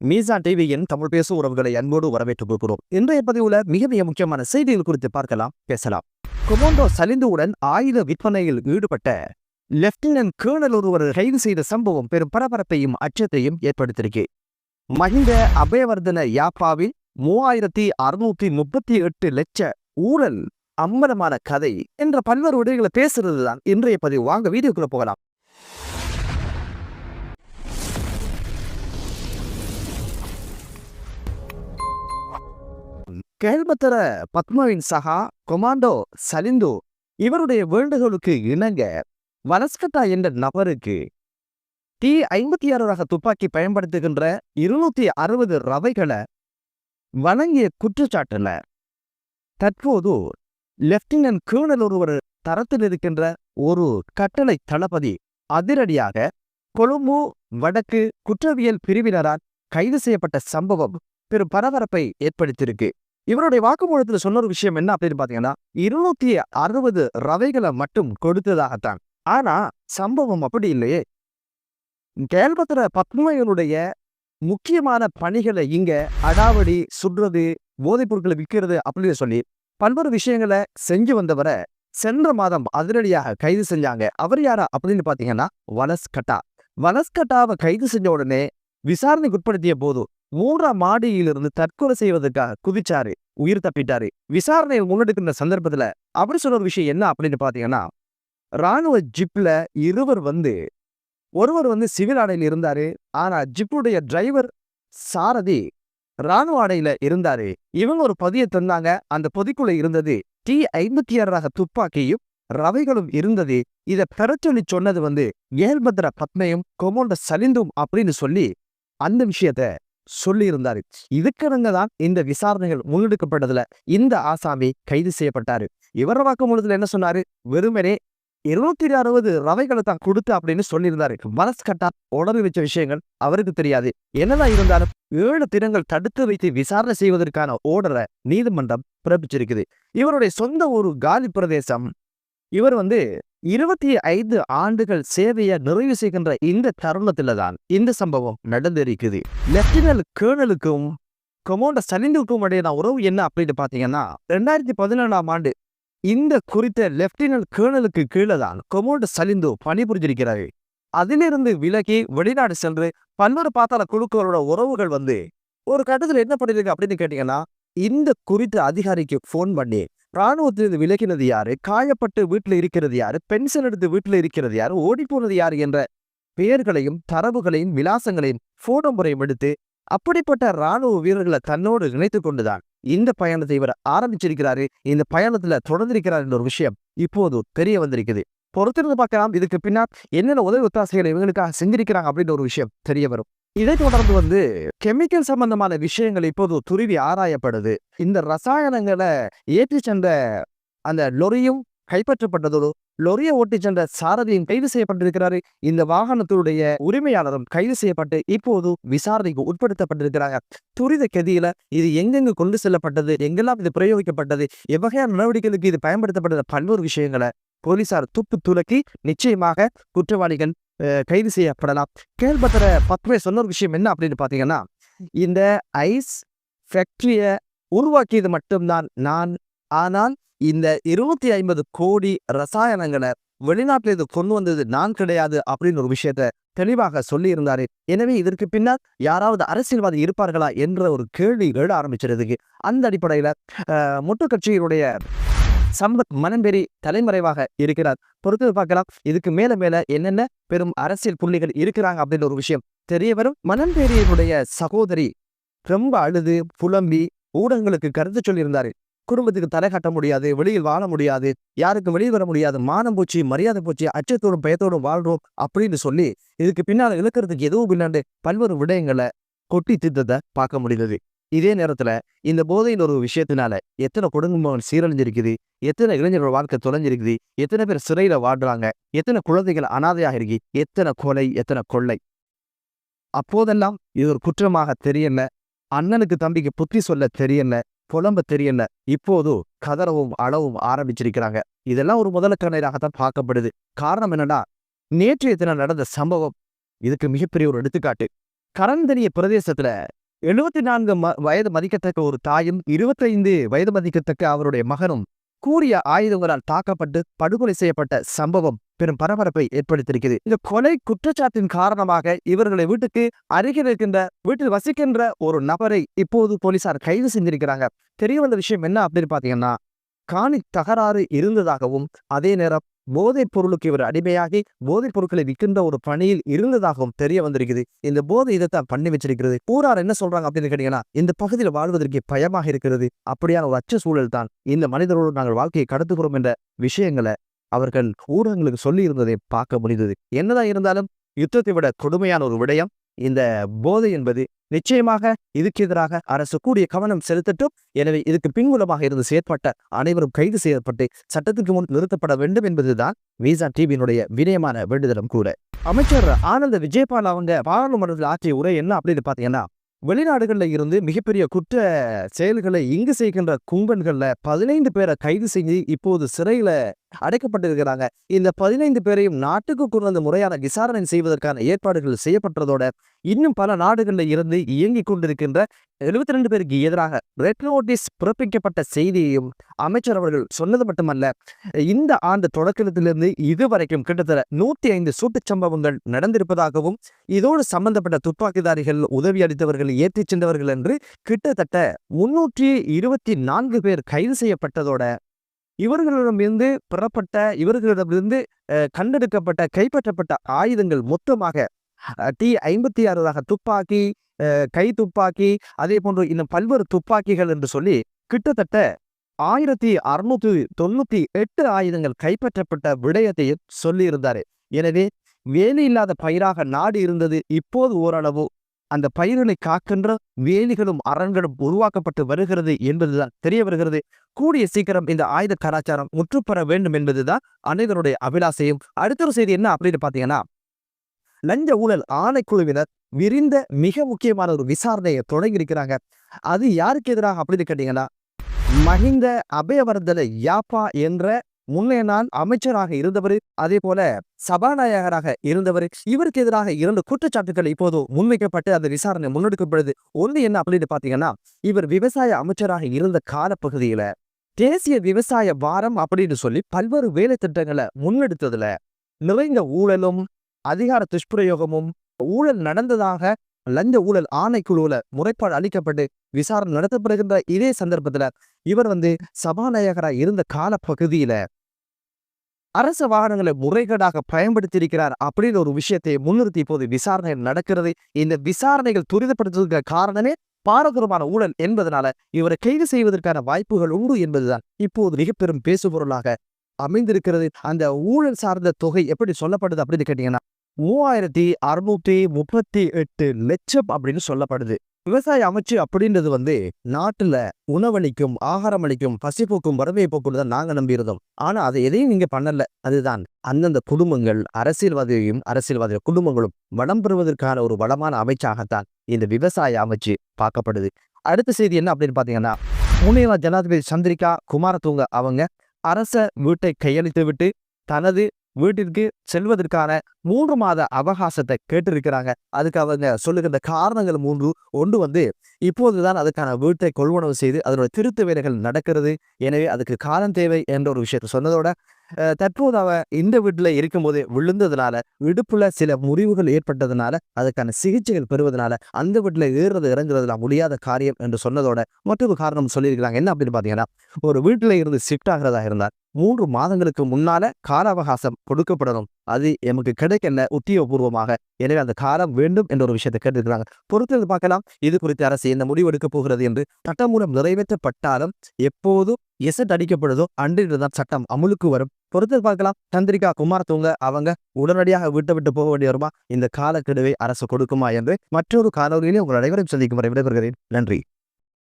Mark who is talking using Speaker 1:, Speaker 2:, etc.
Speaker 1: மீசா டிவியின் தமிழ் பேசும் உறவுகளை அன்போடு வரவேற்றுக் கொள்கிறோம் இன்றைய பதிவுல மிக மிக முக்கியமான செய்திகள் குறித்து பார்க்கலாம் பேசலாம். கொமோண்டோ சலிந்துவுடன் ஆயுத விற்பனையில் ஈடுபட்ட லெப்டினன்ட் கேர்னல் ஒருவர் கைது செய்த சம்பவம் பெரும் பரபரப்பையும் அச்சத்தையும் ஏற்படுத்தியிருக்கு. மஹிந்த அபயவர்தன யாப்பாவில் மூவாயிரத்தி அறுநூத்தி முப்பத்தி எட்டு லட்ச ஊழல் அம்பலமான கதை என்ற பல்வேறு உடைகளை பேசுறது தான் இன்றைய பதிவு. வாங்க வீடியோக்குள்ள போகலாம். கேள்மத்தர பத்மாவின் சகா கொமாண்டோ சலிந்து இவருடைய வேண்டுகோளுக்கு இணங்க வனஸ்கட்டா என்ற நபருக்கு டி ஐம்பத்தி ஆறு ரக துப்பாக்கி பயன்படுத்துகின்ற இருநூத்தி அறுபது ரவைகளை வழங்கிய குற்றச்சாட்டுல தற்போது லெப்டினன்ட் கேர்னல் ஒருவர் தரத்தில் இருக்கின்ற ஒரு கட்டளை தளபதி அதிரடியாக கொழும்பு வடக்கு குற்றவியல் பிரிவினரால் கைது செய்யப்பட்ட சம்பவம் பெரும் பரபரப்பை ஏற்படுத்தியிருக்கு. இவருடைய வாக்குமூலத்தில் சொன்ன ஒரு விஷயம் என்ன அப்படின்னு பாத்தீங்கன்னா இருநூத்தி அறுபது ரவைகளை மட்டும் கொடுத்ததாகத்தான். ஆனா சம்பவம் அப்படி இல்லையே. கேள்வத்துல பத்மையனுடைய முக்கியமான பணிகளை இங்க அடாவடி சுடுறது போதைப் பொருட்களை விற்கிறது அப்படின்னு சொல்லி பல்வேறு விஷயங்களை செஞ்சு வந்தவரை சென்ற மாதம் அதிரடியாக கைது செஞ்சாங்க. அவர் யாரா அப்படின்னு பாத்தீங்கன்னா வலஸ்கட்டா. வலஸ்கட்டாவை கைது செஞ்ச உடனே விசாரணைக்கு உட்படுத்திய போது மூன்றாம் மாடியிலிருந்து தற்கொலை செய்வதற்காக குதிச்சாரு உயிர் தப்பிட்டாரு. விசாரணையை முன்னெடுக்கின்ற சந்தர்ப்பத்துல அப்படி சொல்ற ஒரு விஷயம் என்ன அப்படின்னு பாத்தீங்கன்னா ராணுவ ஜிப்ல இருவர் வந்து ஒருவர் வந்து சிவில் ஆடையில் இருந்தாரு ஆனா ஜிப்புடைய டிரைவர் சாரதி ராணுவ ஆடையில இருந்தாரு. இவங்க ஒரு பதிய தந்தாங்க. அந்த பொதிக்குள்ள இருந்தது டி ஐம்பத்தி ஆறு ரக துப்பாக்கியும் ரவைகளும் இருந்தது. இத பெறச்சொல்லி சொன்னது வந்து ஏல்பத்ர பத்மையும் கொமோண்ட சலிந்தும் அப்படின்னு சொல்லி அந்த விஷயத்த சொல்லியிருந்தாரு. இதுக்கிடங்க தான் இந்த விசாரணைகள் முன்னெடுக்கப்பட்டதுல இந்த ஆசாமி கைது செய்யப்பட்டாரு. இவர வாக்குமூலத்துல என்ன சொன்னாரு? வெறுமனே இருநூத்தி அறுபது ரவைகளை தான் கொடுத்து அப்படின்னு சொல்லியிருந்தாரு. மனசு கட்டா உடம்பு வச்ச விஷயங்கள் அவருக்கு தெரியாது. என்னதான் இருந்தாலும் ஏழு தினங்கள் தடுத்து வைத்து விசாரணை செய்வதற்கான ஓர்டரை நீதிமன்றம் பிறப்பிச்சிருக்குது. இவருடைய சொந்த ஒரு காலி பிரதேசம். இவர் வந்து இருபத்தி ஐந்து ஆண்டுகள் சேவையை நிறைவு செய்கின்ற இந்த தருணத்துல தான் இந்த சம்பவம் நடந்திருக்குது. லெப்டினல் கேர்னலுக்கும் கொமோண்ட சலிந்துக்கும் இடையான உறவு என்ன அப்படின்னு பாத்தீங்கன்னா ரெண்டாயிரத்தி பதினேழாம் ஆண்டு இந்த குறித்த லெப்டினல் கேர்னலுக்கு கீழே தான் கொமோண்ட சலிந்து பணிபுரிஞ்சிருக்கிறாரு. அதிலிருந்து விலகி வெளிநாடு சென்று பல்வேறு பாத்தாள குழுக்களோட உறவுகள் வந்து ஒரு கட்டத்தில் என்ன பண்ணிருக்கு அப்படின்னு கேட்டீங்கன்னா இந்த குறித்த அதிகாரிக்கு ஃபோன் பண்ணி ராணுவத்திலிருந்து விலகினது யாரு? காயப்பட்டு வீட்டில் இருக்கிறது யாரு? பென்ஷன் எடுத்து வீட்டில் இருக்கிறது யாரு? ஓடி போனது யாரு? என்ற பெயர்களையும் தரவுகளையும் விலாசங்களையும் போட்டோ முறையும் எடுத்து அப்படிப்பட்ட ராணுவ வீரர்களை தன்னோடு இணைத்து கொண்டுதான் இந்த பயணத்தை இவர் ஆரம்பிச்சிருக்கிறாரு. இந்த பயணத்துல தொடர்ந்திருக்கிறார் என்ற ஒரு விஷயம் இப்போது தெரிய வந்திருக்குது. பொறுத்திருந்து பார்க்கலாம். இதுக்கு பின்னால் என்னென்ன உதவி ஒத்தாசைகளை இவங்களுக்காக செஞ்சிருக்கிறாங்க அப்படின்ற ஒரு விஷயம் தெரிய வரும். இதை தொடர்ந்து வந்து கெமிக்கல் சம்பந்தமான விஷயங்கள் இப்போது துருவி ஆராயப்படுது. இந்த ரசாயனங்களை ஏற்றி சென்ற அந்த லொரியும் கைப்பற்றப்பட்டதோடு லொரியை ஓட்டி சென்ற சாரதியும் கைது செய்யப்பட்டிருக்கிறாரு. இந்த வாகனத்தினுடைய உரிமையாளரும் கைது செய்யப்பட்டு இப்போது விசாரணைக்கு உட்படுத்தப்பட்டிருக்கிறாங்க. துரித கதியில இது எங்கெங்கு கொண்டு செல்லப்பட்டது? எங்கெல்லாம் இது பிரயோகிக்கப்பட்டது? எவ்வகையான நடவடிக்கைகளுக்கு இது பயன்படுத்தப்பட்டது? பல்வேறு விஷயங்களை போலீசார் துப்பு துலக்கி நிச்சயமாக குற்றவாளிகள் கைது செய்யப்படலாம். கேள்பத்திர பத்மே சொன்ன ஒரு விஷயம் என்ன அப்படின்னு பார்த்தீங்கன்னா இந்த ஐஸ் ஃபேக்ட்ரியை உருவாக்கியது மட்டும்தான். நான் ஆனால் இந்த இருநூத்தி ஐம்பது கோடி ரசாயனங்களை வெளிநாட்டில் இது கொண்டு வந்தது நான் கிடையாது அப்படின்னு ஒரு விஷயத்த தெளிவாக சொல்லியிருந்தாரு. எனவே இதற்கு பின்னால் யாராவது அரசியல்வாதி இருப்பார்களா என்ற ஒரு கேள்வி எழ ஆரம்பிச்சிருதுக்கு அந்த அடிப்படையில் முட்டு கட்சியினுடைய சம்பத் மனம்பெரி தலைமறைவாக இருக்கிறார். பொறுத்து பார்க்கலாம். இதுக்கு மேல மேல என்னென்ன பெரும் அரசியல் புள்ளிகள் இருக்கிறாங்க அப்படின்ற ஒரு விஷயம். தெரிய வரும். மனம்பேரியினுடைய சகோதரி ரொம்ப அழுது புலம்பி ஊடகங்களுக்கு கருத்து சொல்லியிருந்தாரு. குடும்பத்துக்கு தலை கட்ட முடியாது வெளியில் வாழ முடியாது யாருக்கும் வெளியில் வர முடியாது. மானம் போச்சு மரியாதை போச்சு அச்சத்தோடும் பயத்தோடும் வாழ்றோம் அப்படின்னு சொல்லி இதுக்கு பின்னால் இழுக்கிறதுக்கு எதுவும் பின்னாண்டு பல்வேறு விடயங்களை கொட்டி திட்டத்தை பார்க்க முடிந்தது. இதே நேரத்துல இந்த போதையின் ஒரு விஷயத்தினால எத்தனை குடும்பங்கள் சீரழிஞ்சிருக்குது எத்தனை இளைஞர்கள் வாழ்க்கை தொலைஞ்சிருக்குது எத்தனை பேர் சிறையில வாடுறாங்க எத்தனை குழந்தைகள் அனாதையாக இருக்கு எத்தனை கொலை எத்தனை கொள்ளை. அப்போதெல்லாம் இது ஒரு குற்றமாக தெரியல அண்ணனுக்கு தம்பிக்கு புத்தி சொல்ல தெரியல புலம்ப தெரியல இப்போது கதறவும் அளவும் ஆரம்பிச்சிருக்கிறாங்க. இதெல்லாம் ஒரு முதலக்கணையாகத்தான் பார்க்கப்படுது. காரணம் என்னன்னா நேற்றைய தினம் நடந்த சம்பவம் இதுக்கு மிகப்பெரிய ஒரு எடுத்துக்காட்டு. கரந்தனிய பிரதேசத்துல எழுபத்தி நான்கு வயது மதிக்கத்தக்க ஒரு தாயும் இருபத்தைந்து வயது மதிக்கத்தக்க அவருடைய மகனும் கூறிய ஆயுதங்களால் தாக்கப்பட்டு படுகொலை செய்யப்பட்ட சம்பவம் பெரும் பரபரப்பை ஏற்படுத்தியிருக்கிறது. இந்த கொலை குற்றச்சாட்டின் காரணமாக இவர்களை வீட்டுக்கு அருகில் இருக்கின்ற வீட்டில் வசிக்கின்ற ஒரு நபரை இப்போது போலீசார் கைது செஞ்சிருக்கிறாங்க. தெரிய வந்த விஷயம் என்ன அப்படின்னு பாத்தீங்கன்னா காணி தகராறு இருந்ததாகவும் அதே நேரம் போதைப் பொருளுக்கு இவர் அடிமையாகி போதைப் பொருட்களை விற்கின்ற ஒரு பணியில் இருந்ததாகவும் தெரிய வந்திருக்குது. இந்த போதை இதைத்தான் பண்ணி வச்சிருக்கிறது. ஊரார் என்ன சொல்றாங்க அப்படின்னு கேட்டீங்கன்னா இந்த பகுதியில் வாழ்வதற்கு பயமாக இருக்கிறது. அப்படியான ஒரு அச்ச சூழல் தான் இந்த மனிதரோடு நாங்கள் வாழ்க்கையை கடத்துகிறோம் என்ற விஷயங்களை அவர்கள் ஊடகங்களுக்கு சொல்லி இருந்ததை பார்க்க முடிந்தது. என்னதான் இருந்தாலும் யுத்தத்தை விட கொடுமையான ஒரு விடயம் இந்த போதை என்பது நிச்சயமாக இதுக்கு எதிராக அரசு கூடிய கவனம் செலுத்தட்டும். எனவே இதுக்கு பின்புலமாக இருந்து செயற்பட்ட அனைவரும் கைது செய்யப்பட்டு சட்டத்துக்கு முன் நிறுத்தப்பட வேண்டும் என்பதுதான் விசா டிவியினுடைய வினயமான வேண்டுதலும் கூட. அமைச்சர் ஆனந்த விஜயபால் அவங்க பாராளுமன்றத்தில் ஆற்றிய உரை என்ன அப்படின்னு பார்த்தீங்கன்னா வெளிநாடுகளில் இருந்து மிகப்பெரிய குற்ற செயல்களை இங்கு செய்கின்ற கும்பன்கள்ல பதினைந்து பேரை கைது செஞ்சு இப்போது சிறையில அடைக்கப்பட்டிருக்கிறாங்க. இந்த பதினைந்து பேரையும் நாட்டுக்கு கொண்டு முறையான விசாரணை செய்வதற்கான ஏற்பாடுகள் செய்யப்பட்டதோட இன்னும் பல நாடுகளில் இருந்து இயங்கிக் கொண்டிருக்கின்ற எழுபத்தி ரெண்டு பேருக்கு எதிராக ரெட் நோட்டீஸ் பிறப்பிக்கப்பட்ட செய்தியையும் அமைச்சர் அவர்கள் சொன்னது மட்டுமல்ல இந்த ஆண்டு தொடக்கத்திலிருந்து இதுவரைக்கும் கிட்டத்தட்ட நூத்தி ஐந்து சூட்டுச் சம்பவங்கள் நடந்திருப்பதாகவும் இதோடு சம்பந்தப்பட்ட துப்பாக்கிதாரிகள் உதவி அளித்தவர்கள் ஏற்றிச் சென்றவர்கள் என்று கிட்டத்தட்ட முன்னூற்றி இருபத்தி நான்கு பேர் கைது செய்யப்பட்டதோட இவர்களிடமிருந்து பெறப்பட்ட இவர்களிடமிருந்து கண்டெடுக்கப்பட்ட கைப்பற்றப்பட்ட ஆயுதங்கள் மொத்தமாக டி ஐம்பத்தி ஆறு ரக துப்பாக்கி கை துப்பாக்கி அதே போன்று இன்னும் பல்வேறு துப்பாக்கிகள் என்று சொல்லி கிட்டத்தட்ட ஆயிரத்தி அறுநூத்தி தொண்ணூத்தி எட்டு ஆயுதங்கள் கைப்பற்றப்பட்ட விடயத்தையும் சொல்லியிருந்தாரு. எனவே வேலையில்லாத இல்லாத பயிராக நாடு இருந்தது இப்போது ஓரளவு அந்த பயிர்களை காக்கின்ற வேலிகளும் அரண்களும் உருவாக்கப்பட்டு வருகிறது என்பதுதான் தெரிய வருகிறது. கூடிய சீக்கிரம் இந்த ஆயுத கலாச்சாரம் முற்றுப்பெற வேண்டும் என்பதுதான் அனைவருடைய அபிலாசையும். அடுத்த ஒரு செய்தி என்ன அப்படின்னு பார்த்தீங்கன்னா லஞ்ச ஊழல் ஆணைக்குழுவினர் விரிந்த மிக முக்கியமான ஒரு விசாரணையை தொடங்கியிருக்கிறாங்க. அது யாருக்கு எதிராக அப்படின்னு கேட்டீங்கன்னா மஹிந்த அபயவர்தன யாப்பா என்ற முன்னைய நாள் அமைச்சராக இருந்தவர் அதே போல சபாநாயகராக இருந்தவர் இவருக்கு எதிராக இரண்டு குற்றச்சாட்டுகள் இப்போது முன்வைக்கப்பட்டு அந்த விசாரணை முன்னெடுக்கப்படுது. ஒன்று என்ன அப்படின்னு பாத்தீங்கன்னா இவர் விவசாய அமைச்சராக இருந்த காலப்பகுதியில தேசிய விவசாய வாரம் அப்படின்னு சொல்லி பல்வேறு வேலை திட்டங்களை முன்னெடுத்ததுல நிறைந்த ஊழலும் அதிகார துஷ்பிரயோகமும் ஊழல் நடந்ததாக லஞ்ச ஊழல் ஆணைக்குழுவுல முறைப்பாடு அளிக்கப்பட்டு விசாரணை நடத்தப்படுகின்ற இதே சந்தர்ப்பத்துல இவர் வந்து சபாநாயகரா இருந்த காலப்பகுதியில அரச வாகனங்களை முறைகேடாக பயன்படுத்தியிருக்கிறார் அப்படின்னு ஒரு விஷயத்தை முன்னிறுத்தி இப்போது விசாரணை நடக்கிறது. இந்த விசாரணைகள் துரிதப்படுத்துவதற்கு காரணமே பாரதூரமான ஊழல் என்பதனால இவரை கைது செய்வதற்கான வாய்ப்புகள் உண்டு என்பதுதான் இப்போது மிக பெரும் பேசுபொருளாக அமைந்திருக்கிறது. அந்த ஊழல் சார்ந்த தொகை எப்படி சொல்லப்படுது அப்படின்னு கேட்டீங்கன்னா மூவாயிரத்தி அறுநூத்தி முப்பத்தி எட்டு லட்சம் அப்படின்னு சொல்லப்படுது. விவசாய அமைச்சு அப்படின்றது வந்து நாட்டுல உணவளிக்கும் ஆகாரம் அளிக்கும் பசிப்போக்கும் வறுமையை போக்குன்னு தான் நாங்க நம்பியிருந்தோம். ஆனா அதை எதையும் நீங்க பண்ணல. அதுதான் அந்தந்த குடும்பங்கள் அரசியல்வாதியையும் அரசியல்வாதி குடும்பங்களும் வளம் பெறுவதற்கான ஒரு வளமான அமைச்சாகத்தான் இந்த விவசாய அமைச்சு பார்க்கப்படுது. அடுத்த செய்தி என்ன அப்படின்னு பாத்தீங்கன்னா முன்னாள் ஜனாதிபதி சந்திரிகா குமாரதுங்க அவங்க அரச வீட்டை கையளித்து விட்டு தனது வீட்டிற்கு செல்வதற்கான மூன்று மாத அவகாசத்தை கேட்டிருக்கிறாங்க. அதுக்கு அவங்க சொல்லுகின்ற காரணங்கள் மூன்று. ஒன்று வந்து இப்போதுதான் அதுக்கான வீட்டை கொள்வனவு செய்து அதனோட திருத்த வேலைகள் நடக்கிறது. எனவே அதுக்கு காலம் தேவை என்ற ஒரு விஷயத்தை சொன்னதோட தற்போது அவ இந்த வீட்டில் இருக்கும்போது விழுந்ததுனால இடுப்புல சில முறிவுகள் ஏற்பட்டதுனால அதுக்கான சிகிச்சைகள் பெறுவதனால அந்த வீட்டில் ஏறுறது இறங்குறதுலாம் முடியாத காரியம் என்று சொன்னதோட மற்றொரு காரணம் சொல்லியிருக்கிறாங்க. என்ன அப்படின்னு பார்த்தீங்கன்னா ஒரு வீட்டில் இருந்து ஷிஃப்ட் ஆகிறதா இருந்தால் மூன்று மாதங்களுக்கு முன்னால கால அவகாசம் கொடுக்கப்படணும். அது எமக்கு கிடைக்கல உத்தியோகபூர்வமாக. எனவே அந்த காலம் வேண்டும் என்ற ஒரு விஷயத்தை கேட்டிருக்கிறாங்க. பொறுத்திருந்து பார்க்கலாம். இது குறித்து அரசு என்ன முடிவு எடுக்கப் போகிறது என்று. சட்டம் மூலம் நிறைவேற்றப்பட்டாலும் எப்போதும் எசட் அடிக்கப்படுதோ அன்றிலிருந்தான் சட்டம் அமுலுக்கு வரும். பொறுத்தது பார்க்கலாம். சந்திரிகா குமாரத்துவங்க அவங்க உடனடியாக விட்டு விட்டு போக வேண்டி வருமா? இந்த காலக்கெடுவை அரசு கொடுக்குமா என்று மற்றொரு காணொலியிலே உங்கள் அனைவரும் சந்திக்கும் வரை விடைபெறுகிறேன். நன்றி.